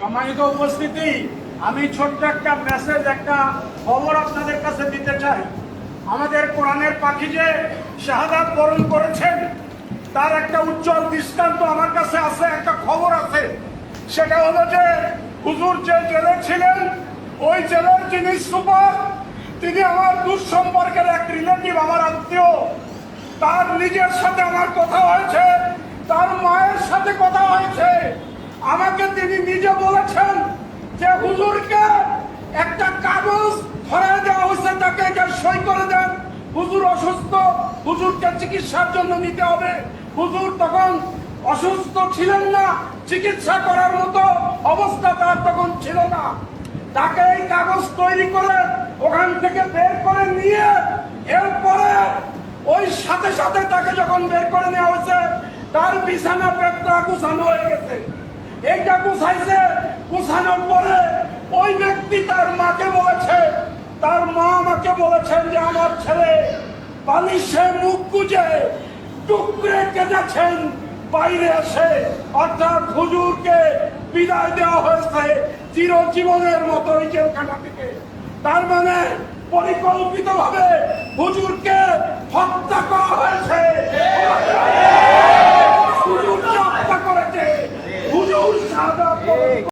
সম্মানিত উপস্থিতি, আমি ছোট্ট একটা মেসেজ একটা খবর আপনাদের কাছে দিতে চাই। আমাদের কোরআনের পাখি যে শাহাদাত বরণ করেছেন, তার একটা উজ্জ্বল দৃষ্টান্ত আমার কাছে আছে, একটা খবর আছে। সেটা হলো যে, হুজুর যে জেলে ছিলেন, ওই জেলের যিনি সুপার, তিনি আমার দূর সম্পর্কের এক রিলেটিভ আমার আত্মীয়। তার নিজের সাথে আমার কথা হয়েছে, তার মায়ের সাথে কথা হয়েছে। আমাকে তিনি নিজে বলেছেন যে হুজুরকে একটা কাগজ ধরে দেওয়া হয়েছে তাকে এটা সই করে দেন হুজুর অসুস্থ, হুজুরকে চিকিৎসার জন্য নিতে হবে। হুজুর তখন অসুস্থ ছিলেন না, চিকিৎসা করার মতো অবস্থা তার তখন ছিল না। তাকে এই কাগজ তৈরি করে ওখান থেকে বের করে নিয়ে, এরপরে ওই সাথে সাথে তাকে যখন বের করে নেওয়া হয়েছে, তার বিছানা পেটটা গুছানো হয়ে গেছে। এইটা গুছাইছে, গুছানোর পরে ওই ব্যক্তি তার মাকে বলেছে তার মা আমাকে বলেছেন যে আমার ছেলে বালিশে মুখ গুজে টুকরে কেটেছেন বাইরে এসে। অর্থাৎ হুজুরকে বিদায় দেওয়া হয়েছে চিরজীবনের মতো এই জেলখানা থেকে। তার মানে পরিকল্পিত ভাবে